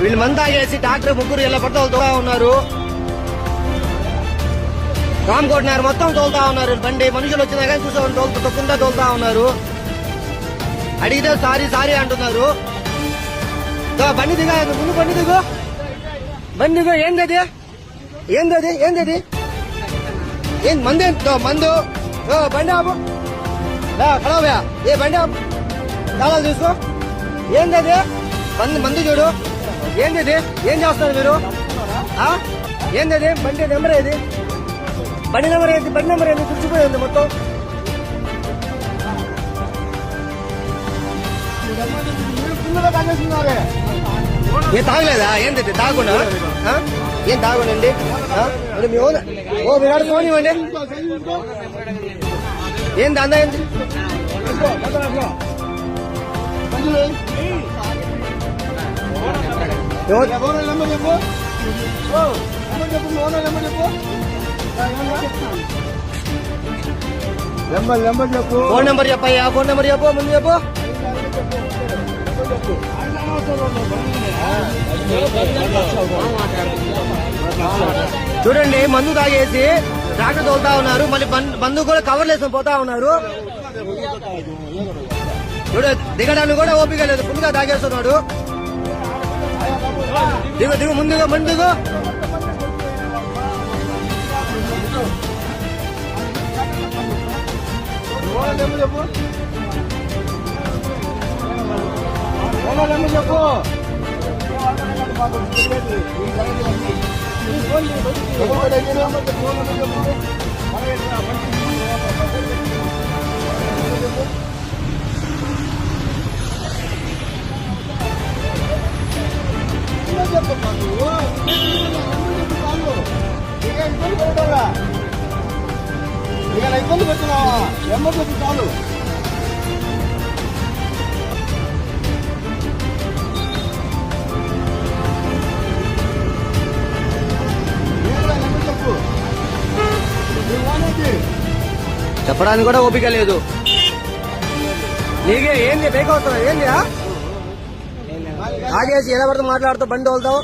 వీళ్ళు మంతా చేసి డాక్టర్ ముగ్గురు ఇలా పడితే తోలుతా ఉన్నారు. రామకోటినారు మొత్తం తోలుతా ఉన్నారు. బండి మనుషులు వచ్చినా కానీ చూసామని తోలుతూ తొక్కుండా తోలుతా ఉన్నారు. అడిగితే సారీ సారీ అంటున్నారు. బండి దిగా ముందు బండి దిగు. బండి దిగు ఏంది అది ఏంది అది ఏంది? అది ఏం మందు. ఏంటి? మందు బండి ఆపు. కడవయా ఏ బండి ఆపు. చాలా చూసుకో ఏంది అది మందు మందు చూడు. ఏంది ఇది ఏం చేస్తున్నారు మీరు? ఆ? ఏంది అది బండి నెంబర్ ఏది? బండి నెంబర్ ఏది? బండి నెంబర్ ఏది? తుడిచిపోయింది మొత్తం. ఏం తాగలేదా? ఏంది ఇది? తాగకుండా ఏం తాగండి మీ ఓన ఓ మీరు ఫోన్ ఇవ్వండి. ఏంది? అందా ఏంది ఎవరు- నెంబర్ నెంబర్ చెప్పు. ఫోన్ నెంబర్ చెప్పయ్యా ఫోన్ నెంబర్ చెప్పు ముందు చెప్పు. చూడండి మందు తాగేసి ట్రాక్టర్ తోలుతా ఉన్నారు. మళ్ళీ బం- బంధువు కూడా కవర్లు వేసుకొని పోతా ఉన్నారు. చూడు దిగడానికి కూడా ఓపిక లేదు. ఫుల్గా తాగేస్తున్నాడు. దిగు దిగు ముందుగా ముందుగా ఓనర్ నెంబర్ చెప్పు ఓనర్ నెంబర్ ఇక ఇబ్బంది చాలు చెప్పడానికి కూడా ఓపిక లేదు. నీకే ఏంది బేక్ అవుతున్నావు? ఏంది ఆగేసి ఎలా పడితే మాట్లాడుతూ బండి తోలుతావు?